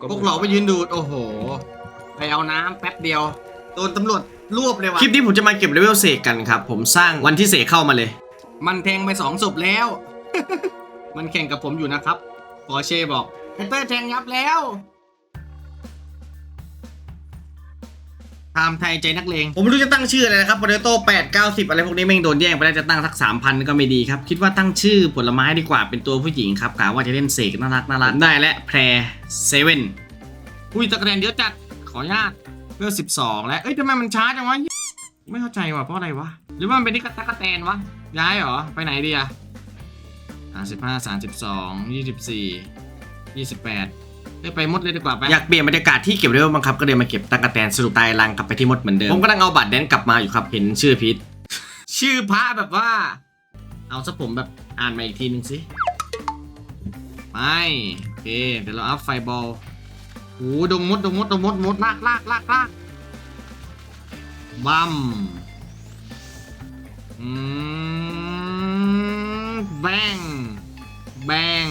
ก็พวกเราไปยืนดูดโอ้โห ไปเอาน้ำแป๊บเดียว โดนตำรวจรวบเลยว่ะคลิปนี้ผมจะมาเก็บเลเวลเสกกันครับ ผมสร้างวันที่เสกเข้ามาเลย มันแทงไปสองศพแล้ว มันแข่งกับผมอยู่นะครับปอร์เช่บอกแฮตเตอร์แทงยับแล้ว ไทม์ไทยใจนักเลง ผมไม่รู้จะตั้งชื่ออะไรนะครับโปเตโต้แปดเก้าสิบอะไรพวกนี้แม่งโดนแย่งไปแล้วจะตั้งสักสามพันก็ไม่ดีครับ คิดว่าตั้งชื่อผลไม้ดีกว่าเป็นตัวผู้หญิงครับกะว่าจะเล่นเสกน่ารักน่ารักได้และแพรเซเว่นอุ้ยตะกระแดนเยอะจัดขออนุญาตเพื่อสิบสองแล้วเอ้ยทำไมมันช้าจังวะไม่เข้าใจว่ะเพราะอะไรวะหรือว่ามันเป็นที่ตะกระแตนวะย้ายเหรอไปไหนดีอะสามสิบห้าสามสิบสองยี่สิบสี่ยี่สิบแปด ไปมดเลยดีกว่าไปอยากเปลี่ยนบรรยากาศที่เก็บเลเวลบังคับก็เลยมาเก็บตะกะแตนสรุปตายรังกลับไปที่มดเหมือนเดิมผมกำลังเอาบัตรแดนกลับมาอยู่ครับเห็นชื่อพีทชื่อพระแบบว่า เอาสักผมแบบอ่านมาอีกทีหนึ่งสิไม่โอเคเดี๋ยวเราอัพไฟบอลโอ้ดงมดดงมดดงมดมดลากลากลากลากบัมอืมแบงแบง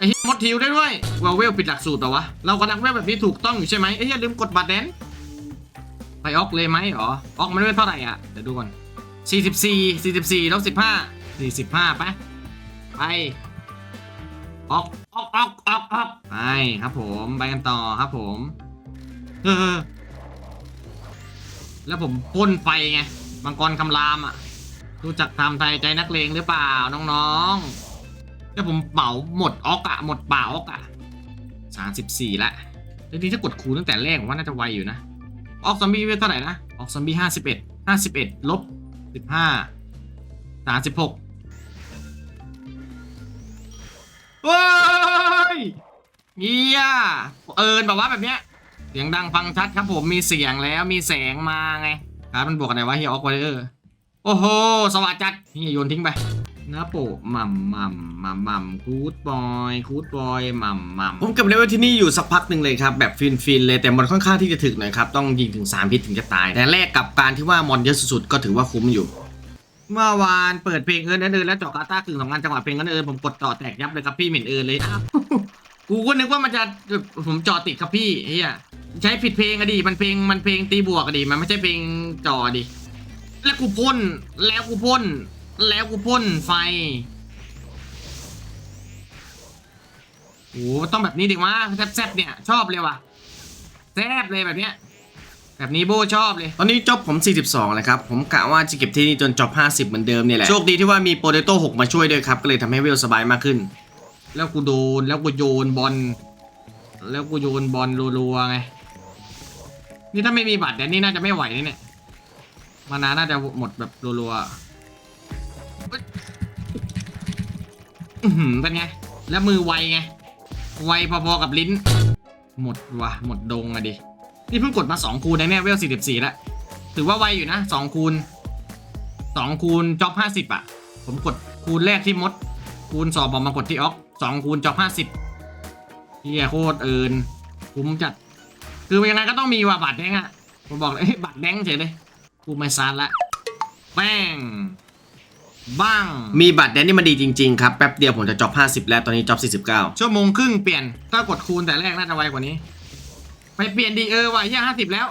ไอ้เหี้ยมดทิวได้ด้วยวาเวลปิดหลักสูตรเปล่าวะ เรากำลังเวลแบบนี้ถูกต้องอยู่ใช่ไหมไอ้เหี้ยลืมกดบัตรแดนไปออกเลยไหมเหรอออกมันไม่เท่าไหร่อะ เดี๋ยวดูก่อน 44 44ลบ15 45ไปไปออกออกออกออกออกไปครับผมไปกันต่อครับผมเออแล้วผมพ่นไฟไงมังกรคำรามอะรู้จักทำไทยใจนักเลงหรือเปล่าน้องๆ แล้วผมเหมาหมดออกอะหมดเปล่าออกอะ34ละทีนี้ถ้ากดคูณตั้งแต่แรกผมว่าน่าจะไวอยู่นะ ออกซอมบี้เท่าไหร่นะ ออกซอมบี้ห้าสิบเอ็ดห้าสิบเอ็ดลบสิบห้าสามสิบหกเฮ้ยเงียเอินแบบว่าแบบเนี้ย เสียงดังฟังชัดครับผมมีเสียงแล้วมีแสงมาไงครับมันบวกกันไหนวะเฮียออกไวเออร์โอ้โห สวัสดจัดนี่โยนทิ้งไป นะโปะมัมมัมมัมมัมกูดบอยกูดบอยมัมมัมผมเก็บเลเวลที่นี่อยู่สักพักหนึ่งเลยครับ แบบฟินๆเลยแต่มันค่อนข้างที่จะถึกหน่อยครับ ต้องยิงถึง 3 พิษถึงจะตาย แต่แลกกับการที่ว่ามอนเยอะสุดๆก็ถือว่าคุ้มอยู่ เมื่อวานเปิดเพลงเอินเอินแล้วเจาะกาตาร์กึ่งสองงานจังหวะเพลงเอินเอินผมกดต่อแตกยับเลยครับพี่เหม็นเอินเลยอ้าวกูก็นึกว่ามันจะผมจอติดครับพี่เฮียใช้ผิดเพลงอะดิมันเพลงมันเพลงตีบวกอะดิมันไม่ใช่เพลงจอดิแล้วกูพ่นแล้วกูพ่น แล้วกูพ่นไฟโอ้ต้องแบบนี้ดิวะแซ่บๆเนี่ย ชอบเลยว่ะแซ่บเลยแบบเนี้ยแบบนี้โบชอบเลย ตอนนี้จบผม 42 แล้วครับ ผมกะว่าจะเก็บที่นี่จนจบ 50 เหมือนเดิมเนี่ยแหละ โชคดีที่ว่ามีโปเตโต้6มาช่วยด้วยครับ ก็เลยทำให้เวลสบายมากขึ้น แล้วกูโดน แล้วกูโยนบอล แล้วกูโยนบอลรัวๆไง นี่ถ้าไม่มีบัตรแดนนี่น่าจะไม่ไหวนี่เนี่ย มานาน่าจะหมดแบบรัวๆเฮ้ย อื้อหือเป็นไง แล้วมือไวไง ไวพอๆกับลิ้น หมดว่ะ หมดดงอะดิ นี่เพิ่งกดมาสองคูณในะเนี่เวลสี่สิบสี่แล้ว ถือว่าไวอยู่นะสองคูณสองคูณจ็อบห้าสิบอะผมกดคูณแรกที่มด คูณสองบอกมากดที่ออกสองคูณจ็อบห้าสิบเฮียโคตรเอินคุ้มจัด คือยังไงก็ต้องมีว่ะบัตรแดงอะผมบอกเลยบัตรแดงเฉยเลย กูไม่ซานละแป้ง บ้าง มีบัตรแดนนี่มันดีจริง ๆ ครับ แป๊บเดียวผมจะจบ50 แล้วตอนนี้จบ49 ชั่วโมงครึ่งเปลี่ยน ถ้ากดคูณแต่แรกน่าจะไวกว่านี้ ไปเปลี่ยนดีเออว่ะเฮียห้าสิบแล้ว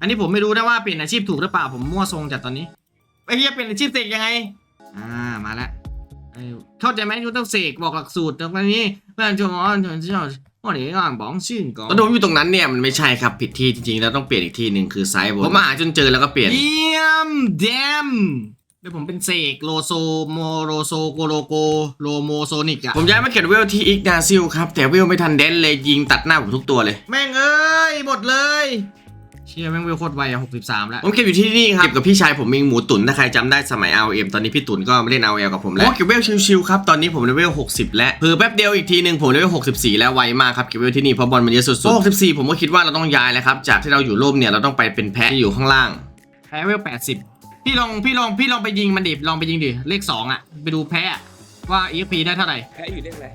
อันนี้ผมไม่รู้นะว่าเปลี่ยนอาชีพถูกหรือเปล่าผมมั่วทรงจัดตอนนี้ไอ้เฮียเปลี่ยนอาชีพเสกยังไง อ่ามาแล้วเอ้ยเข้าใจไหมยูต้องเสกบอกหลักสูตรตรงนี้เพื่อนชมอ๋อชมชมว่าเดี๋ยวอ่านบอกชื่นก่อนตอนที่ผมอยู่ตรงนั้นเนี่ยมันไม่ใช่ครับผิดที่จริงๆแล้วต้องเปลี่ยนอีกที่หนึ่งคือซ้ายบนผมมาหาจนเจอแล้วก็เปลี่ยนเยี่ยมเดม เดี๋ยวผมเป็นเสกโลโซโมโรโซโกโลโกโลโมโซนิกอะผมย้ายมาเก็บเวลที่อีกดาซิลครับ แต่เวลไม่ทันเดนเลยยิงตัดหน้าผมทุกตัวเลย แม่งเอ้ยหมดเลย เชี่ยแม่งเวลโคตรไวอะหกสิบสามแล้ว ผมเก็บอยู่ที่นี่ครับ เก็บกับพี่ชายผมเองหมูตุ๋นถ้าใครจำได้สมัย RM ตอนนี้พี่ตุ๋นก็มาเล่น RL กับผมแล้วผมเก็บเวลชิวๆครับตอนนี้ผมเลเวล60แล้วเพิ่แป๊บเดียวอีกทีหนึ่งผมเลเวล64แล้วไวมากครับเก็บเวลที่นี่เพราะบอลมันเยอะสุดๆ64ผมก็คิดว่าเราต้องย้ายแล้วครับจากที่เราอยู่ร่มเนี่ยเราต้องไปเป็นแพะที่อยู่ข้างล่างแพ้เวลแปดสิบ พี่ลองพี่ลองพี่ลองไปยิงมันดิลองไปยิงดิเลขสองอะไปดูแพ้อะว่า EXP ได้เท่าไหร่แพ้อยู่เรื่องอะไร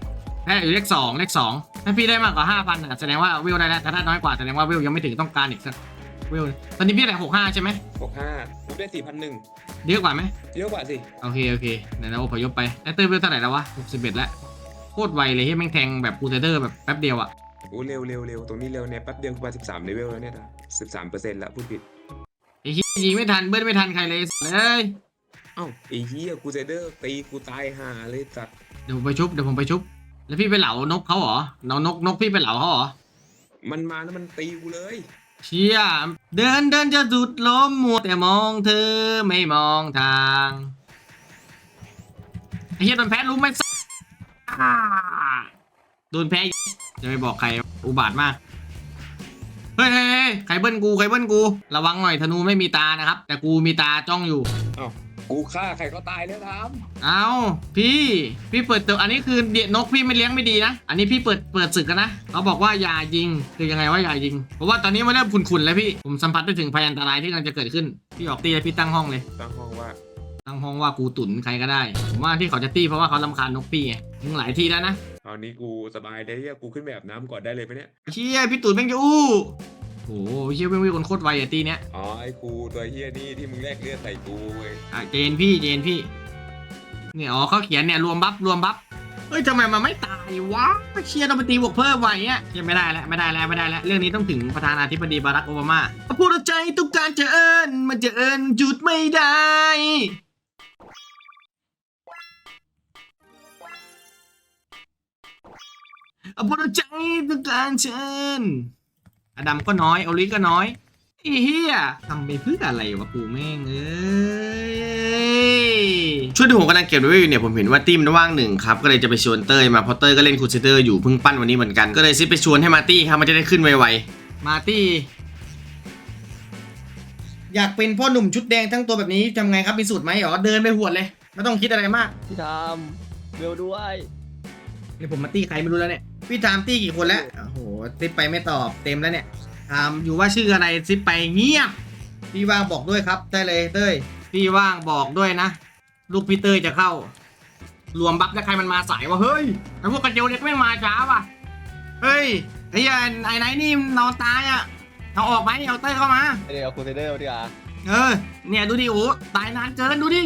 แพ้อยู่เลขสองเลขสองถ้าพี่ได้มากกว่าห้าพันอะแสดงว่าเวลได้แล้วแต่ถ้าน้อยกว่าแสดงว่าเวลยังไม่ถึงต้องการอีกสักเวลตอนนี้พี่อะไรหกห้าใช่ไหมหกห้าผมได้สี่พันหนึ่งเยอะกว่าไหมเยอะกว่าสิโอเคโอเคเดี๋ยวเราอพยพไปไอเตอร์เวลเท่าไหร่แล้ววะหกสิบเอ็ดแล้วคตรไวเลยที่แม่งแทงแบบกูเซเดอร์แบบแป๊บเดียวอะกูเร็วเร็วเร็วตรงนี้เร็วเนี่ยแป๊บเดียวกูมาสิบสามเลเวลแล้วเนี่ยนะสิบสามเปอร์เซ็นต์ละพูดผิดไอ้เหี้ยยิงไม่ทันเบิ้ลไม่ทันใครเลยเลยเอ้าไอ้เหี้ยกูเซเดอร์ตีกูตายห่าเลยจัดเดี๋ยวผมไปชุบเดี๋ยวผมไปชุบ แล้วพี่ไปเหลานกเขาเหรอเนานกนกพี่ไปเหลาเขาเหรอมันมาแล้วมันตีกูเลย เชี่ยเดินเดินจะสุดล้มมัวแต่มองเธอไม่มองทางไอ้เหี้ยโดนแพ้รู้ไหมอ่าโดนแพ้จะไม่บอกใครอุบาทมาก เฮ้ยเฮ้ยเฮ้ยใครเบิ้ลกูใครเบิ้ลกู ระวังหน่อยธนูไม่มีตานะครับ แต่กูมีตาจ้องอยู่ เอ้ากูฆ่าใครก็ตายแล้วทเอาพี่พี่เปิดตัวอันนี้คือเดียนกพี่ไม่เลี้ยงไม่ดีนะ อันนี้พี่เปิดเปิดศึกกันนะเขาบอกว่าอย่ายิงคือยังไงว่าอย่ายิง เพราะว่าตอนนี้มันเริ่มขุ่นๆแล้วพี่ผมสัมผัสได้ถึงภัยอันตรายที่กำลังจะเกิดขึ้นพี่ออกตีแล้วพี่ตั้งห้องเลยำตั้งห้องว่า ตั้งห้องว่ากูตุนใครก็ได้ ผมว่าที่เขาจะตีเพราะว่าเขาลำคาญนกพี่ไงมึงหลายทีแล้วนะตอนนี้กูสบายได้เหี้ยกูขึ้นไปอาบน้ำก่อนได้เลยปะเนี่ยเชี่ยพี่ตุนแม่งจะอู้โอ้โหเชี่ยแม่งวิ่งคนโคตรไวอะตีเนี้ยอ๋อไอ้กูตัวเหี้ยนี่ที่มึงแลกเลือดใส่กูเว้ยอะเจนพี่เจนพี่เนี่ยอ๋อเขาเขียนเนี่ยรวมบัฟรวมบัฟเฮ้ยทำไมมันไม่ตายวะเชียร์ต้องไปตีบวกเพิ่มไว้เนี่ยเชียไม่ได้แล้วไม่ได้แล้วไม่ได้แล้วเรื่องนี้ต้องถึงประธานาธิบดีบารักโอบามาพูดใจต้องการจะเอิญมันจะเอิญหยุดไม่ได้ พูดใจต้องการเชิญอดัมก็น้อยโอลิก็น้อยไอ้เฮียทำไปเพื่ออะไรวะกูแม่งเอ้ยช่วงที่ผมกำลังเก็บด้วยอยู่เนี่ยผมเห็นว่าตี้มันว่างหนึ่งครับ ก็เลยจะไปชวนเต้ยมาเพราะเต้ยก็เล่นคูเซเตอร์อยู่เพิ่งปั้นวันนี้เหมือนกันก็เลยซิไปชวนให้มาตี้ครับมันจะได้ขึ้นไวมาร์ตี้อยากเป็นพ่อหนุ่มชุดแดงทั้งตัวแบบนี้ทำไงครับมีสูตรไหมอ๋อเดินไปหวดเลยไม่ต้องคิดอะไรมากพี่ทำเบลด้วยนี่ผมมาตี้ใครไม่รู้แล้วเนี่ย พี่ถามตี้กี่คนแล้ว โอ้โหซิปไปไม่ตอบเต็มแล้วเนี่ยถามอยู่ว่าชื่ออะไรซิปไปเงียบพี่ว่างบอกด้วยครับได้เลยเต้ยพี่ว่างบอกด้วยนะ ลูกพี่เต้ยจะเข้า รวมบัฟแล้วใครมันมาสายวะเฮ้ยไอพวกกระเจียวเล็กไม่งมาช้าว่ะเฮ้ยไอ้ยันไอ้ไหนนี่นอนตายอะเอาออกไหมเอาเต้ยเข้ามาเดี๋ยวเอาคูเซเดอร์ดีกว่าเออเนี่ยดูดิโอ้ตายนานเกินดูดิ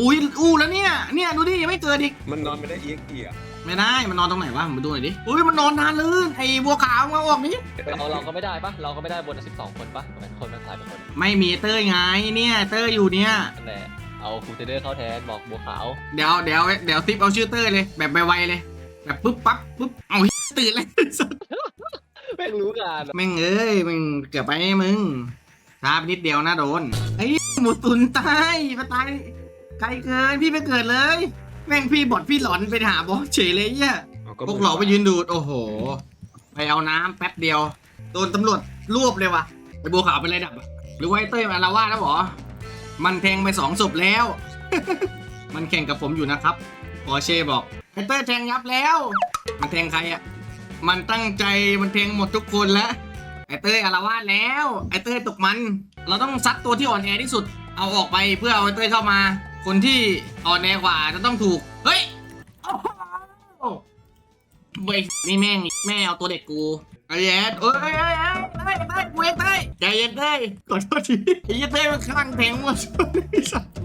อุ้ยอู้แล้วเนี่ยเนี่ยดูดิยังไม่เกิดอีกมันนอนไม่ได้เอียงเกีย ไม่ได้ มันนอนตรงไหนวะผมไปดูหน่อยดิ อุ้ยมันนอนนานเลยไอ้บัวขาวมาออกนี้ เราเราก็ไม่ได้ปะเราก็ไม่ได้บนสิบสองคนปะทำไมคนมันถ่ายเป็นคนไม่มีเต้ยไงเนี่ย เต้ยอยู่เนี่ย นั่นแหละเอาคูเซเดอร์เข้าแทนบอกบัวขาวเดี๋ยวเดี๋ยวเดี๋ยวซิปเอาชื่อเต้ยเลย แบบไวๆเลย แบบปุ๊บปั๊บปุ๊บ เอาตื่นเลย แม่งรู้งานแม่งเอ้ยมึงเกือบไปมึงช้าไปนิดเดียวนะโดนไอ้หมูตุนตายมาตายไกลเกินพี่ไปเกิดเลย แม่งพี่บอดพี่หลอนไปหาบอสเฉยเลยเนี่ยเอาพวกเราไปยืนดูด โอ้โห ไปเอาน้ำแป๊บเดียว โดนตำรวจรวบเลยว่ะไอ้บัวขาวเป็นไรดับอะหรือว่าไอ้เต้ยมาละว่าแล้วหรอ มันแทงไปสองศพแล้ว มันแข่งกับผมอยู่นะครับปอเช่บอกไอ้เต้ยแทงยับแล้ว มันแทงใครอะมันตั้งใจมันแทงหมดทุกคนแล้วไอ้เต้ยอารวาสแล้วไอ้เต้ยตกมัน เราต้องซัดตัวที่อ่อนแอที่สุด เอาออกไปเพื่อเอาไอ้เต้ยเข้ามา คนที่อ่อนแอกว่าจะต้องถูก เฮ้ยโอ้โหเว้ยนี่แม่งแม่เอาตัวเด็กกูไอ้แย่เอ้ยเอ้ยเอ้ยเอ้ยเอ้ยเอ้ยกูเองเต้ยใจเย็นเต้ยขอโทษทีไอ้เหี้ยเต้ยมันคลั่งแทงหมด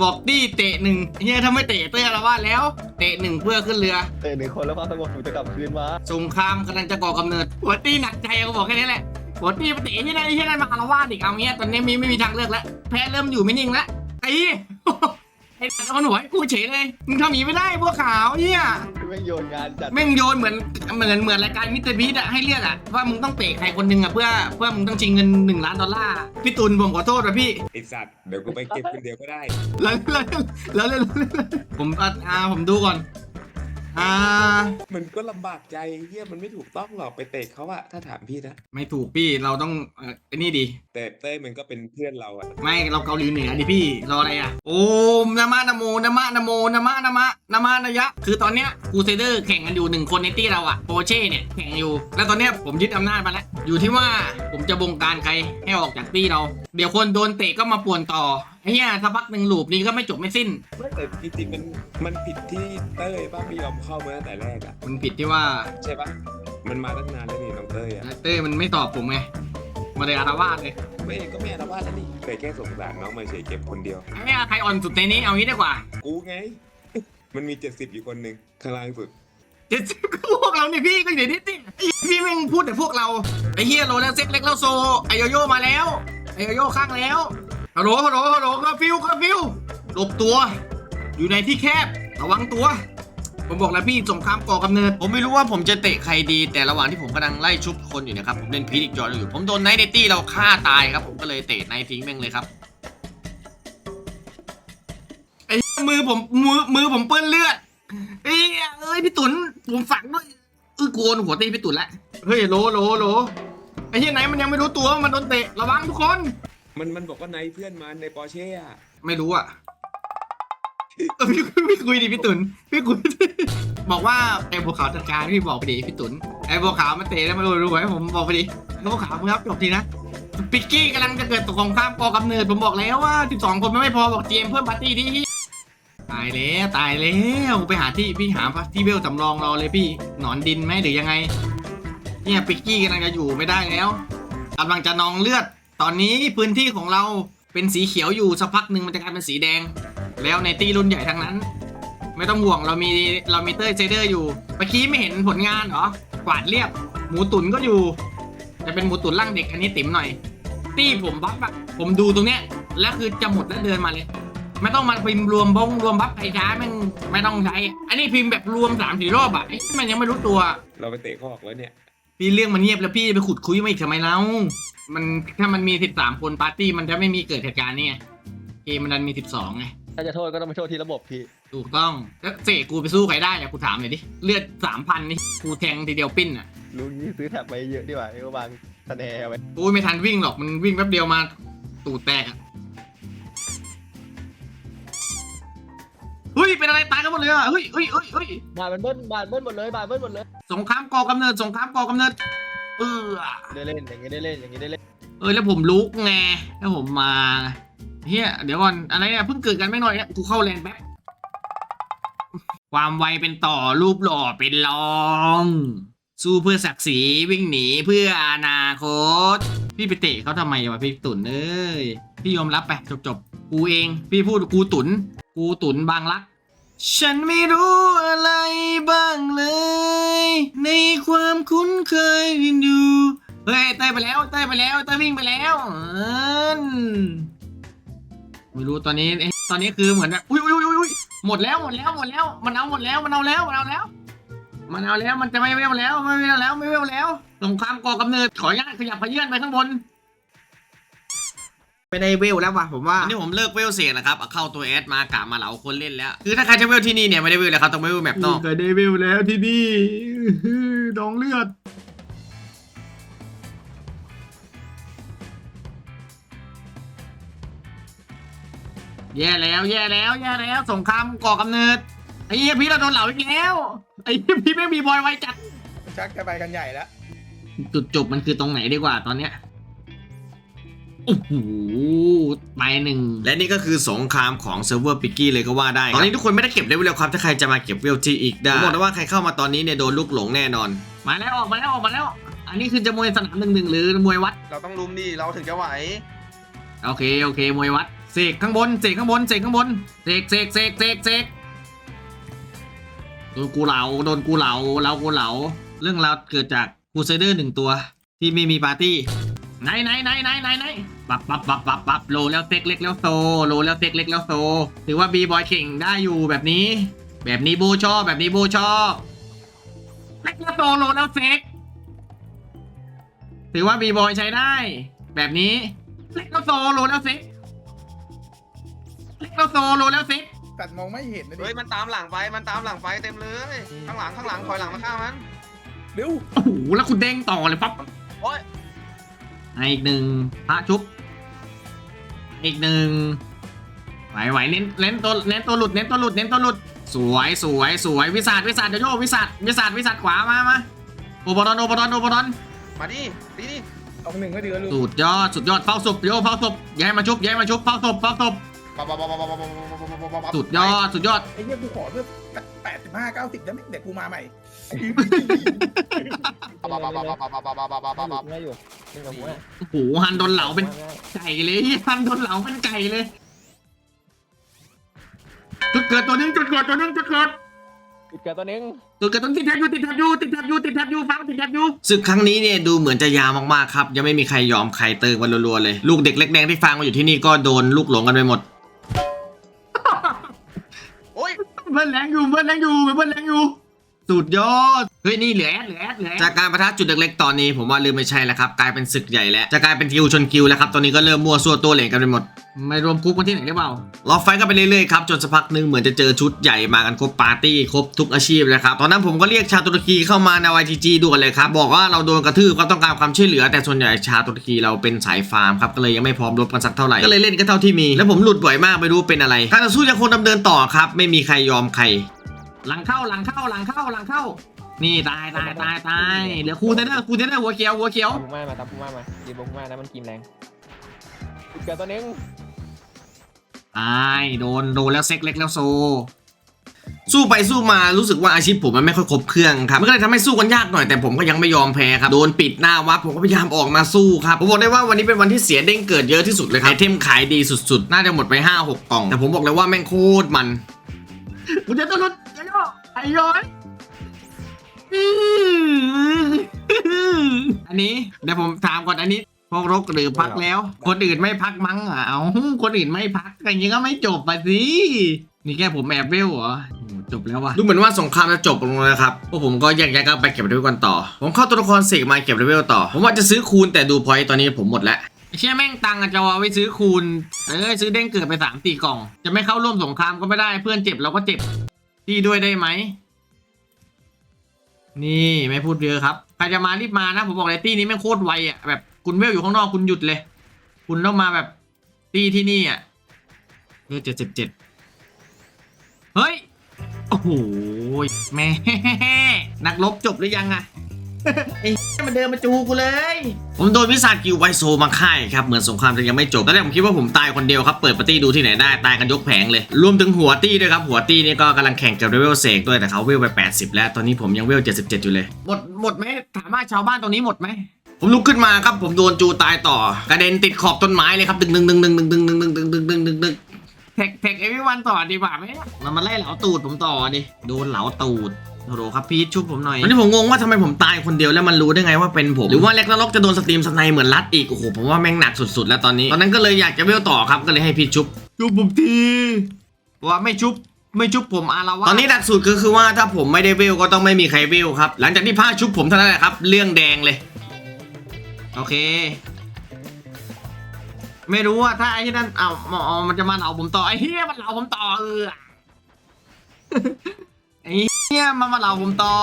บอกดิเตะหนึ่งไอ้เหี้ยถ้าไม่เตะเต้ยละว่าดแล้ว เตะหนึ่งเพื่อขึ้นเรือ เตะหนึ่งคนแล้วความสงบถูกจะกลับคืนมาสงครามกำลังจะก่อกำเนิดหัวตี้หนักใจกูบอกแค่นี้แหละหัวตี้มาเตะที่นั่นที่นั่นมาอาละวาดอีกเอาเงี้ยตอนนี้มีไม่มีทางเลือกแล้วแพ้เริ่มอยู่ไม่นิ่งแล้วไอ้ไอ้ตัดเอาหัวให้กูเฉยเลยมึงทำอย่างนี้ไม่ได้พวกขาวเหี้ยแม่งโยนงานจัดแม่งโยนเหมือนเหมือนเหมือนรายการมิสเตอร์บีทอะให้เลือกอะว่ามึงต้องเตะใครคนหนึ่งอะเพื่อเพื่อมึงต้องชิงเงินหนึ่งล้านดอลลาร์พี่ตุลผมขอโทษนะพี่ไอสัตว์เดี๋ยวกูไปเก็บคนเดียวก็ได้ แล้วแล้วแล้วแล้วผมอะอ่าผมดูก่อน อ่ามันก็ลำบากใจเฮียมันไม่ถูกต้องหรอกไปเตะเขาอะถ้าถามพี่นะไม่ถูกพี่เราต้องเอ่อไอ้นี่ดีแต่เต้ยมันก็เป็นเพื่อนเราอะไม่เราเกาหลีเหนือดิพี่รออะไรอะโอมนามะนะโมนามะนะโมนามะนามะนามะนายะ คือตอนเนี้ยกูเซเดอร์แข่งกันอยู่หนึ่งคนในตี้เราอะโปเช่เนี่ยแข่งอยู่ แล้วตอนเนี้ยผมยึดอำนาจมาแล้วอยู่ที่ว่าผมจะบงการใครให้ออกจากตี้เรา เดี๋ยวคนโดนเตะก็มาป่วนต่อ ไอ้เหี้ยถ้าพักหนึ่งลูปนี้ก็ไม่จบไม่สิ้น ไม่แต่จริงๆมันมันผิดที่เต้ยป้าไม่ยอมเข้ามาตั้งแต่แรกอะมันผิดที่ว่าใช่ปะมันมาตั้งนานแล้วนี่น้องเต้ยอะเต้ยมันไม่ตอบผมไงมาเลยอารวาสเลยไม่ก็ไม่อาละวาดแล้วนี่แต่แค่สงสารน้องมันเฉยเก็บคนเดียวไอ้เหี้ยใครอ่อนสุดในนี้เอางี้ดีกว่ากูไง มันมีเจ็ดสิบอยู่คนหนึ่งข้างล่างสุดเจ็ดสิบกูกเราเนี่ยพี่ก็อยู่ในนี้ไอ้พี่แม่งพูดแต่พวกเราไอ้เฮียโรแล้วเซ็กเล็กแล้วโซไอโยโย่มาแล้วไอโยโย่ข้างแล้ว ฮัลโหลฮัลโหลฮัลโหลคาฟิวคาฟิวหลบตัว อยู่ในที่แคบ ระวังตัว ผมบอกแล้วพี่สงครามก่อกำเนิด ผมไม่รู้ว่าผมจะเตะใครดี แต่ระหว่างที่ผมกำลังไล่ชุบคนอยู่นะครับ ผมเล่นพีดิกจอยอยู่ ผมโดนไนท์เดตี้เราฆ่าตายครับ ผมก็เลยเตะไนท์ทิ้งแม่งเลยครับ ไอ้มือผมมือมือผมเปื้อนเลือดเอ้ยเอ้ยพี่ตุนผมฝังด้วยเออโกนหัวตีพี่ตุนละ เฮ้ยโหลโหลโหลไอ้ที่ไหนมันยังไม่รู้ตัวว่ามันโดนเตะ ระวังทุกคน มันมันบอกว่าในเพื่อนมันในปอร์เช่อะไม่รู้อะเออพี่พี่คุยดิพี่ตุนพี่คุยดิบอกว่าไอ้บัวขาวจัดการพี่บอกไปดิพี่ตุนไอ้บัวขาวมันเตะแล้วมันรู้ไหมผมบอกไปดิบัวขาวมึงครับจบทีนะปิกกี้กำลังจะเกิดตกของข้ามกอกำเนิดผมบอกแล้วว่า 12 คนมันไม่พอบอกเจมเพิ่มปาร์ตี้ที่ตายแล้วตายแล้วไปหาที่พี่หาที่เวลจำลองรอเลยพี่หนอนดินไหมหรือยังไง เนี่ยปิกกี้กำลังจะอยู่ไม่ได้แล้วกำลังจะนองเลือด ตอนนี้พื้นที่ของเราเป็นสีเขียวอยู่สักพักหนึ่งมันจะกลายเป็นสีแดง แล้วในตีรุ่นใหญ่ทั้งนั้น ไม่ต้องห่วงเรามีเรามีเตอร์เซเดอร์อยู่เมื่อกี้ไม่เห็นผลงานเหรอกวาดเรียบ หมูตุ๋นก็อยู่ จะเป็นหมูตุ๋นร่างเด็กอันนี้ติ๋มหน่อย ตี้ผมบัฟอะผมดูตรงเนี้ยแล้วคือจะหมดแล้วเดินมาเลย ไม่ต้องมาพิมพ์รวมบงรวมบัฟไอ้ช้าม่งไม่ต้องใช้ อันนี้พิมพ์แบบรวมสามสี่รอบอะมันยังไม่รู้ตัว เราไปเตะขาออกแล้วเนี่ย พี่เรื่องมันเงียบแล้วพี่จะไปขุดคุยมาอีกทำไมเล่ามันถ้ามันมีสิบสามคนปาร์ตี้มันจะไม่มีเกิดเหตุการณ์นี่ไงเกมมันดันมีสิบสองไงถ้าจะโทษก็ต้องไปโทษที่ระบบพี่ถูกต้องแล้วเสกกูไปสู้ใครได้อะกูถามหน่อยดิเลือดสามพันนี่กูแทงทีเดียวปิ้นอะลุงนี้ซื้อแท็บไปเยอะดีกว่าไอ้ก็วางสแนร์ไว้กูไม่ทันวิ่งหรอกมันวิ่งแป๊บเดียวมาตูดแตกอะ เฮ้ยเป็นอะไรตายกันหมดเลยอะเฮ้ยเฮ้ยเฮ้ยเฮ้ยบาดมันเบิ้ลบาดเบิ้ลหมดเลยบาดเบิ้ลหมดเลยสงครามก่อกำเนิดสงครามก่อกำเนิดเออได้เล่นอย่างงี้ได้เล่นอย่างงี้ได้เล่นเออแล้วผมลุกไงแล้วผมมาเฮียเดี๋ยวก่อนอะไรเนี่ยเพิ่งเกิดกันไม่หน่อยเนี่ยกูเข้าแลนด์แป๊บความไวเป็นต่อรูปหล่อเป็นรอง สู้เพื่อศักดิ์ศรีวิ่งหนีเพื่ออนาคต พี่ไปเตะเขาทำไมวะพี่ตุนเอ้ยพี่ยอมรับไปจบจบๆกูเอง พี่พูดกูตุน กูตุนบางรัก ฉันไม่รู้อะไรบ้างเลย ในความคุ้นเคยอยู่เฮ้ยเต้ยไปแล้วเต้ยไปแล้วเต้ยวิ่งไปแล้วไม่รู้ตอนนี้ตอนนี้คือเหมือนแบบอุ้ยอุ้ยอุ้ยอุ้ยหมดแล้วหมดแล้วหมดแล้ว มันเอาหมดแล้วมันเอาแล้วมันเอาแล้ว มันเอาแล้วมันจะไม่เวลแล้วไม่เวลแล้วไม่เวลแล้วสงครามก่อกำเนิดขออนุญาตขยับขยื่นไปข้างบนไม่ได้เวลแล้วว่ะผมว่าอันนี้ผมเลิกเวลเสียนะครับเอาเข้าตัวแอดมากะมาเหลาคนเล่นแล้ว คือถ้าใครจะเวลที่นี่เนี่ยไม่ได้เวลแล้วครับต้องไปเวลแมปนอกเคยได้เวลแล้วที่นี่ดองเลือดแย่แล้วแย่แล้วแย่แล้วสงครามก่อกำเนิดไอ้เหี้ยพี่เราโดนเหลาอีกแล้ว ไอ้เหี้ยพี่ไม่มีบอยไว้จัด ชักจะไปกันใหญ่แล้ว จุดจบมันคือตรงไหนดีกว่าตอนเนี้ยโอ้โหไปหนึ่ง และนี่ก็คือสงครามของเซิร์ฟเวอร์ปิกกี้เลยก็ว่าได้ตอนนี้ทุกคนไม่ได้เก็บเลเวลแล้วครับ ถ้าใครจะมาเก็บเวลที่อีกได้ผมบอกเลยว่าใครเข้ามาตอนนี้เนี่ยโดนลูกหลงแน่นอน มาแล้วออกมาแล้วออกมาแล้ว อันนี้คือจะมวยสนามหนึ่งหนึ่งหรือมวยวัด เราต้องลุมดิเราถึงจะไหว โอเคโอเคมวยวัดเสกข้างบนเสกข้างบนเสกข้างบนเสกเสกเสกเสกเสก โดนกูเหลาโดนกูเหลาเรากูเหลาเรื่องราวเกิดจากคูเซเดอร์หนึ่งตัว ที่ไม่มีปาร์ตี้ไหนไหนไหนไหนไหนไหนปับปับปับปับปับโลแล้วเซ็กเล็กแล้วโซโลแล้วเซ็กเล็กแล้วโซถือว่าบีบอยเก่งได้อยู่แบบนี้ แบบนี้บูชอบแบบนี้บูชอบเล็กแล้วโซโลแล้วเซ็กถือว่าบีบอยใช้ได้ แบบนี้เล็กแล้วโซโลแล้วเซ็กเล็กแล้วโซโลแล้วเซ็ก กัดมองไม่เห็นนะดิเฮ้ยมันตามหลังไปมันตามหลังไปเต็มเลยข้างหลังข้างหลังคอยหลังมาฆ่ามันเร็วโอ้โหแล้วคุณเด้งต่อเลยปั๊บโอ้ยให้อีกหนึ่งพระชุบอีกหนึ่งไหวไหวเน้นเน้นตัวเน้นตัวหลุดเน้นตัวหลุดเน้นตัวหลุด สวยสวยสวยวิสาดวิสาดเดี๋ยวโยกวิสาดวิสาดวิสาดขวามามาโอปอดอนโอปอดอนโอปอดอนมาดิดีดิเอาหนึ่งก็ดีแล้วลูกสุดยอดสุดยอดเฝ้าศพโยเฝ้าศพย้ายมาชุบย้ายมาชุบเฝ้าศพเฝ้าศพปั๊บปั๊บปั๊บปั๊บปั๊บปั๊บปั๊บปั๊บ ปั๊บปั๊บสุดยอดสุดยอด ไอ้เหี้ยกูขอเพื่อแปดสิบห้าเก้าสิบได้ไหมเดี๋ยวกูมาใหม่ปั๊บปั๊บปั๊บปั๊บปั๊บปั๊บปั๊บปั๊บปั๊บปั๊บง่ายอยู่เล่นกับหัวโอ้โหฮันโดนเหลาเป็นไก่เลยฮันโดนเหลาเป็นไก่เลย จุดเกิดตัวหนึงจุดเกิดตัวนึงจุดเกิดจุดเกิดตัวหนึงตัวกระตุ้นติดแทบอยู่ติดแทบอยู่ติดแทบอยู่ติดแทบอยู่ฟังติดแทบอยู่ศึกครั้งนี้เนี่ยดูเหมือนจะยาวมากๆครับ ยังไม่มีใครยอมใครเติงกันรัวๆเลย ลูกเด็กเล็กแดงที่ฟังมาอยู่ที่นี่ก็โดนลูกหลงกันไปหมด เบิ้ลแรงอยู่เบิ้ลแรงอยู่เบิ้ลแรงอยู่ สุดยอด เฮ้ยนี่เหลือแอดเหลือแอดเหลือแอดจากการประทะจุดเล็กๆตอนนี้ผมว่าลืมไม่ใช่แล้วครับกลายเป็นศึกใหญ่แล้วจะกลายเป็นกิวชนกิวแล้วครับตอนนี้ก็เริ่มมั่วซั่วตัวเหลงกันไปหมด ไม่รวมคุกกันที่ไหนได้เปล่าเราไฟท์กันไปเรื่อยๆครับจนสักพักหนึ่งเหมือนจะเจอชุดใหญ่มากันครบปาร์ตี้ครบทุกอาชีพเลยครับตอนนั้นผมก็เรียกชาวตุรกีเข้ามาใน YTG ด่วนเลยครับบอกว่าเราโดนกระทืบก็ต้องการความช่วยเหลือ แต่ส่วนใหญ่ชาวตุรกีเราเป็นสายฟาร์มครับก็เลยยังไม่พร้อมรบกันสักเท่าไหร่ก็เลยเล่นก็เท่าที่มี แล้วผมหลุดบ่อยมากไม่รู้เป็นอะไรการต่อสู้ยังคงดำเนินต่อครับไม่มีใครยอมใคร หลังเข้าหลังเข้าหลังเข้าหลังเข้า นี่ตายตายตายตายเหลือครูเทนเนอร์ครูเทนเนอร์หัวเขียวหัวเขียวตามพุ่งมามาตามพุ่งมามายืนบนพุ่งมานะมันกินแรงจุดเกิดตัวหนึงตายโดนโดนแล้วเซ็กเล็กแล้วโซ สู้ไปสู้มารู้สึกว่าอาชีพผมมันไม่ค่อยครบเครื่องครับมันก็เลยทำให้สู้กันยากหน่อยแต่ผมก็ยังไม่ยอมแพ้ครับโดนปิดหน้าวัดผมก็พยายามออกมาสู้ครับผมบอกได้ว่าวันนี้เป็นวันที่เสียเด้งเกิดเยอะที่สุดเลยครับไอเทมขายดีสุดๆ น่าจะหมดไป5 6กล่อง แต่ผมบอกเลยว่าแม่งโคตรมันกูจะต้องรถ ไอ้ย่อไอ้ย้อยอันนี้เดี๋ยวผมถามก่อนอันนี้พวกรกหรือพักแล้ว คนอื่นไม่พักมั้งอะเอาคนอื่นไม่พักอย่างนี้ก็ไม่จบไปสินี่แค่ผมแอบเวลเหรอโอ้โหจบแล้ววะดูเหมือนว่าสงครามจะจบลงแล้วครับ พวกผมก็แยกย้ายกันไปเก็บเลเวลกันต่อ ผมเข้าตัวละครเสกมาเก็บเลเวลต่อ ผมว่าจะซื้อคูณแต่ดูพอยต์ตอนนี้ผมหมดแล้ว ไอ้เชี่ยแม่งตังค์อะจะเอาไว้ซื้อคูณเอ้ยซื้อเด้งเกิดไปสามสี่กล่อง จะไม่เข้าร่วมสงครามก็ไม่ได้เพื่อนเจ็บเราก็เจ็บ ที่ด้วยได้ไหม นี่ไม่พูดเยอะครับ ใครจะมารีบมานะ ผมบอกเลยตีนี้ไม่โคตรไวอะแบบคุณเวลอยู่ข้างนอกคุณหยุดเลย คุณต้องมาแบบตีที่นี่อะเลือดเจ็ดสิบเจ็ดเฮ้ย โอ้โหแม่นักลบจบหรือยังอะ ไอ้มันเดินมาจูกูเลย ผมโดนวิสากิวไวโซมาค่ายครับเหมือนสงครามจะยังไม่จบตอนแรกผมคิดว่าผมตายคนเดียวครับ เปิดปาร์ตี้ดูที่ไหนได้ตายกันยกแผงเลย รวมถึงหัวตี้ด้วยครับ หัวตี้นี่ก็กำลังแข่งกับเลเวลเสกด้วยแต่เขาเวลไป 80 แล้ว ตอนนี้ผมยังเวล 77 อยู่เลย หมดหมดไหมถามว่าชาวบ้านตรงนี้หมดไหมผมลุกขึ้นมาครับผมโดนจูตายต่อกระเด็นติดขอบต้นไม้เลยครับดึงดึงดึงดึงดึงดึงดึงดึงดึงดึงดึงดึงเทคเทคเอวิวันต่อดีกว่าไหมมันมาไล่เหลาตูดผมต่อดิโดนเหลาตูด โอ้โหครับพีชชุบผมหน่อยตอนนี้ผมงงว่าทำไมผมตายคนเดียวแล้วมันรู้ได้ไงว่าเป็นผม หรือว่าเล็กนรกจะโดนสตรีมสไนเหมือนรัดอีก โอ้โห ผมว่าแม่งหนักสุดๆ แล้วตอนนี้ ตอนนั้นก็เลยอยากจะเวลต่อครับ ก็เลยให้พีชชุบ ชุบผมทีว่าไม่ชุบไม่ชุบผมอารวาสตอนนี้หลักสูตรก็คือว่าถ้าผมไม่ได้เวลก็ต้องไม่มีใครเวลครับ หลังจากที่ผ้าชุบผมเท่านั้นแหละครับ เรื่องแดงเลย โอเค ไม่รู้ว่าถ้าไอ้ที่นั่นเอาหมอมันจะมาเหลาผมต่อไอ้เฮียมันเหลาผมต่อเออ ไอ้เฮียมันมาเหลาผมต่อ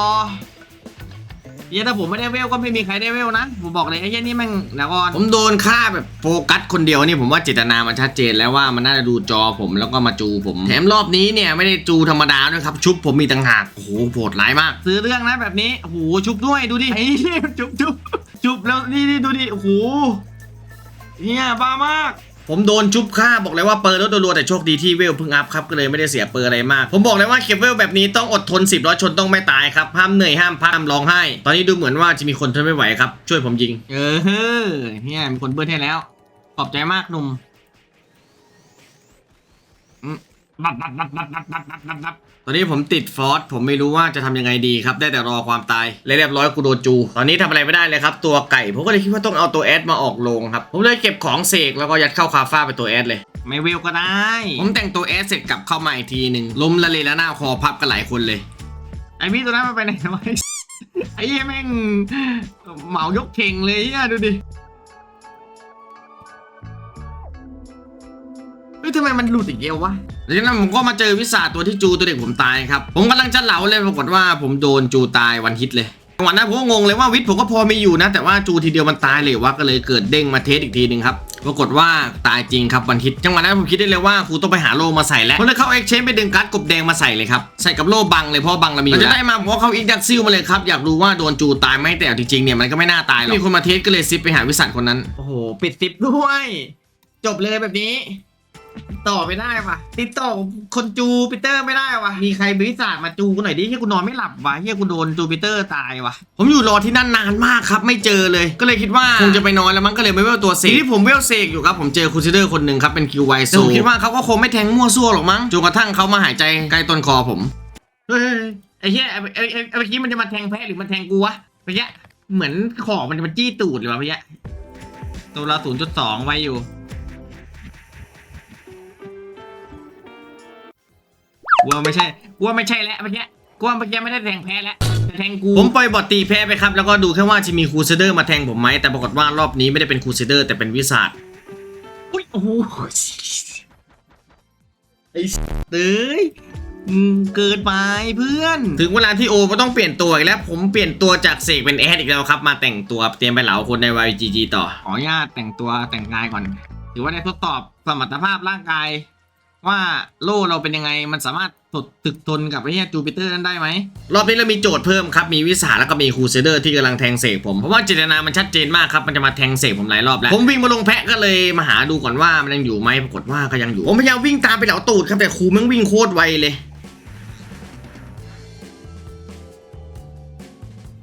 เฮียถ้าผมไม่ได้เวลก็ไม่มีใครได้เวลนะผมบอกเลยไอ้เฮียนี่แม่งเดี๋ยวก่อนผมโดนฆ่าแบบโฟกัสคนเดียวนี่ผมว่าเจตนามันชัดเจนแล้วว่ามันน่าจะดูจอผมแล้วก็มาจูผม แถมรอบนี้เนี่ยไม่ได้จูธรรมดาด้วยครับ ชุบผมมีต่างหากโอ้โหโหดร้ายมาก ซื้อเรื่องนะแบบนี้โอ้โหชุบด้วยดูดิไอ้เหี้ยชุบชุบชุบแล้วนี่นี่ดูดิโอ้โหเฮียบ้ามาก ผมโดนจุ๊บฆ่าบอกเลยว่าเปิดรถรัวๆแต่โชคดีที่เวลเพิ่งอัพครับก็เลยไม่ได้เสียเปิดอะไรมาก ผมบอกเลยว่าเก็บเวลแบบนี้ต้องอดทน 10ร้อยชนต้องไม่ตายครับห้ามเหนื่อยห้ามพักห้ามร้องไห้ ตอนนี้ดูเหมือนว่าจะมีคนทนไม่ไหวครับช่วยผมยิง เออเฮียมีคนเบิ้ลให้แล้ว ขอบใจมากหนุ่ม มบับบับบับบับบับบับบับบับบับตอนนี้ผมติดฟอสผมไม่รู้ว่าจะทำยังไงดีครับ ได้แต่รอความตายและเรียบร้อยกูโดนจู ตอนนี้ทำอะไรไม่ได้เลยครับ ตัวไก่ ผมก็เลยคิดว่าต้องเอาตัวแอดมาออกโรงครับ ผมเลยเก็บของเสกแล้วก็ยัดเข้าคาฟ้าไปตัวแอดเลย ไม่เวลก็ได้ ผมแต่งตัวแอดเสร็จกลับเข้ามาอีกทีหนึ่งล้มละเลละหน้าคอพับกันหลายคนเลย ไอพี่ตัวนั้นมันไปไหนวะไอ้เหี้ยแม่งเหมายกเข่งเลยเฮียดูดิ ฮ้ยทำไมมันหลุดอีกเดียววะหลังจากนั้นผมก็มาเจอวิสาตัวที่จูตัวเด็กผมตายครับผมกำลังจะเหลาเลยปรากฏว่าผมโดนจูตายวันฮิตเลยจังหวะนั้นผมก็งงเลยว่าวิทย์ผมก็พอมีอยู่นะ แต่ว่าจูทีเดียวมันตายเลยวะก็เลยเกิดเด้งมาเทสอีกทีหนึ่งครับปรากฏว่าตายจริงครับวันฮิตจังหวะนั้นผมคิดได้เลยว่าครูต้องไปหาโล่มาใส่แล้วผมเลยเข้าเอ็กชแนนไปดึงการ์ดกบแดงมาใส่เลยครับ ใส่กับโล่บังเลยเพราะบังเรามีอยู่แล้วจะได้มาผมก็เข้าอีกดักซิลมาเลยครับ อยากรู้ว่าโดนจูตายไหมแต่เอาจริงๆเนี่ยมันก็ไม่น่าตายหรอกมีคนมาเทสก็เลยซิปไปหาวิสัทคนนั้นโอ้โหปิดซิปด้วย จบเลยแบบนี้ ต่อไม่ได้ว่ะ ติดต่อคนจูปิเตอร์ไม่ได้ว่ะ มีใครบริษัทมาจูกูหน่อยดิเฮียกูนอนไม่หลับว่ะเฮียกูโดนจูปิเตอร์ตายว่ะ ผมอยู่รอที่นั่นนานมากครับ ไม่เจอเลย ก็เลยคิดว่าคงจะไปนอนแล้วมั้งก็เลยไม่เวลตัวเสกที่ผมเวลเสกอยู่ครับผมเจอคูซิเดอร์คนหนึ่งครับเป็นคิวไวโซผมคิดว่าเขาก็คงไม่แทงมั่วซั่วหรอกมั้งจนกระทั่งเขามาหายใจใกล้ต้นคอผมเฮ้ยไอ้เหี้ยไอ้ไอ้ไอ้ไอ้เมื่อกี้มันจะมาแทงแพ้หรือมันแทงกูวะเมื่อกี้เหมือนของมันจะมาจี้ตูดเลยวะเมื่อกี้ตัวเราศูนย์จุดสองไว้อยู่ กูว่าไม่ใช่กูว่าไม่ใช่แล้วเมื่อกี้กูว่าเมื่อกี้ไม่ได้แทงแพ้แล้วจะแทงกูผมปล่อยบอทตีแพ้ไปครับ แล้วก็ดูแค่ว่าจะมีครูเซเดอร์มาแทงผมไหมแต่ปรากฏว่ารอบนี้ไม่ได้เป็นครูเซเดอร์แต่เป็นวิสาดอุ้ยโอ้โหไอ้เอ้ยอืมเกินไปเพื่อน ถึงเวลาที่โอก็ต้องเปลี่ยนตัวอีกแล้ว ผมเปลี่ยนตัวจากเสกเป็นแอดอีกแล้วครับ มาแต่งตัวเตรียมไปเหลาคนใน YGG ต่อ ขออนุญาตแต่งตัวแต่งกายก่อน ถือว่าได้ทดสอบสมรรถภาพร่างกาย ว่าโล่เราเป็นยังไงมันสามารถทดถึกทนกับไอ้เหี้ยจูปิเตอร์นั้นได้ไหมรอบนี้เรามีโจทย์เพิ่มครับ มีวิสาแล้วก็มีครูเซเดอร์ที่กำลังแทงเสกผม เพราะว่าเจตนามันชัดเจนมากครับ มันจะมาแทงเสกผมหลายรอบแล้ว ผมวิ่งมาลงแพะก็เลยมาหาดูก่อนว่ามันยังอยู่ไหมปรากฏว่าก็ยังอยู่ ผมพยายามวิ่งตามไปเหลาตูดครับแต่ครูแมันวิ่งโคตรไวเลย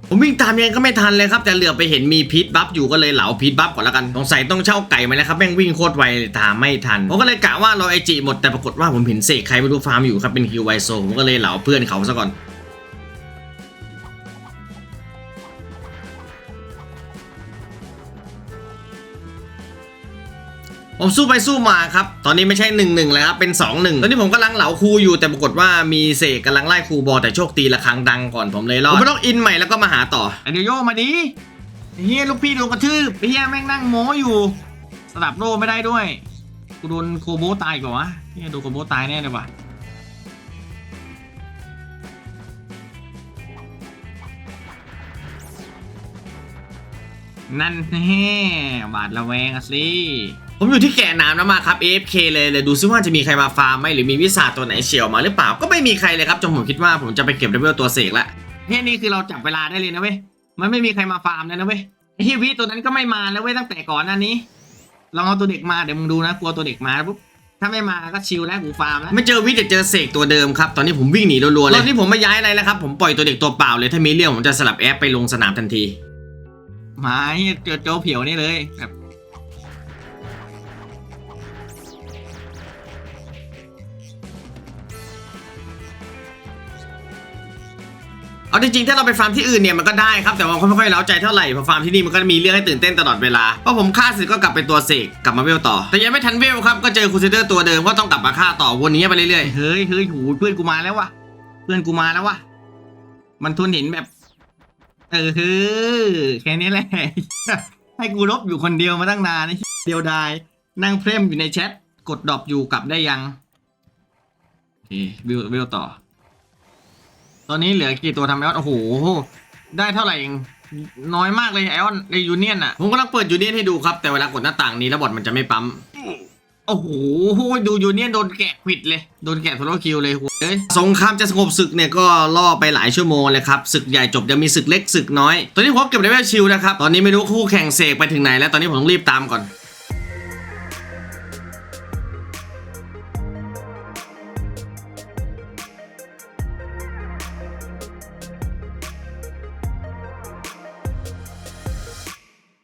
ผมวิ่งตามยังไงก็ไม่ทันเลยครับ แต่เหลือไปเห็นมีพิทบัฟอยู่ก็เลยเหลาพิทบัฟก่อนละกันสงสัยต้องเช่าไก่มาแล้วครับแม่งวิ่งโคตรไวตามไม่ทันผมก็เลยกะว่าเราไอจีหมดแต่ปรากฏว่าผมเห็นเสกใครไม่รู้ฟาร์มอยู่ครับเป็นคิวไวโซผมก็เลยเหลาเพื่อนเขาซะก่อน ผมสู้ไปสู้มาครับ ตอนนี้ไม่ใช่หนึ่งหนึ่งแล้วครับเป็นสองหนึ่งตอนนี้ผมกำลังเหลาครูอยู่แต่ปรากฏว่ามีเสกกำลังไล่ครูบอลแต่โชคตีละครั้งดังก่อนผมเลยรอดผมไปต้องอินใหม่แล้วก็มาหาต่อไอเดียวโยมาดิไอ้เฮียลูกพี่โดนกระทืบไอ้เฮียแม่งนั่งโม้อยู่สลับโล่ไม่ได้ด้วยกูโดนโคโบตายก่อนวะเฮียโดนโคโบตายแน่เลยว่ะนั่นแน่บาดระแวงอะสิ ผมอยู่ที่แก่น้ำแล้วมาครับ AFK เลยเลยดูซิว่าจะมีใครมาฟาร์มไหมหรือมีวิสาตัวไหนเฉียวมาหรือเปล่าก็ไม่มีใครเลยครับจนผมคิดว่าผมจะไปเก็บเลเวลตัวเสกละเฮียนี่คือเราจับเวลาได้เลยนะเว้ยมันไม่มีใครมาฟาร์มเลยนะเว้ยไอ้เฮียวิตัวนั้นก็ไม่มาแล้วเว้ยตั้งแต่ก่อนหน้านี้ลองเอาตัวเด็กมาเดี๋ยวมึงดูนะกลัวตัวเด็กมาปุ๊บถ้าไม่มาก็ชิลแล้วกูฟาร์มแล้วไม่เจอวิแต่เจอเสกตัวเดิมครับตอนนี้ผมวิ่งหนีรัวๆเลยรอบนี้ผมไม่ย้ายอะไรแล้วครับผมปล่อยตัวเด็กตัวเปล่าเลยถ้ามีเรื่องผมจะสลับแอปไปลงสนามทันทีมาเฮียเจอโจเผียวนี่เลยแบบ เอาจริงๆ ถ้าเราไปฟาร์มที่อื่นเนี่ยมันก็ได้ครับ แต่ว่ามันไม่ค่อยเล้าใจเท่าไหร่เพราะฟาร์มที่นี่มันก็มีเรื่องให้ตื่นเต้นตลอดเวลาเพราะผมฆ่าเสร็จก็กลับไปตัวเสกกลับมาเวลต่อ แต่ยังไม่ทันเวลครับก็เจอคูเซเดอร์ตัวเดิมก็ต้องกลับมาฆ่าต่อวนนี้ไปเรื่อยๆเฮ้ยเฮ้ยหูเพื่อนกูมาแล้ววะเพื่อนกูมาแล้ววะมันทุนห็นแบบ เออเฮ้ยแค่นี้แหละให้กูลบอยู่คนเดียวมาตั้งนานเดียวดายนั่งเพลมอยู่ในแชทกดดรอปอยู่กลับได้ยังโอเควิววิวต่อ ตอนนี้เหลือกี่ตัวทำไอออนโอ้โหได้เท่าไหร่เองน้อยมากเลยไอออนในยูเนียนอะๆผมกำลังเปิดยูเนียนให้ดูครับแต่เวลากดหน้าต่างนี้แล้วบอทมันจะไม่ปั๊มโอ้โหดูยูเนียนโดนแกะควิดเลยโดนแกะโทรคิวเลยหัวเอ้ยสงครามจะสงบศึกเนี่ยก็ล่อไปหลายชั่วโมงเลยครับศึกใหญ่จบยังมีศึกเล็กศึกน้อยตอนนี้ผมเก็บเลเวลชิลนะครับตอนนี้ไม่รู้คู่แข่งเสกไปถึงไหนแล้วตอนนี้ผมต้องรีบตามก่อน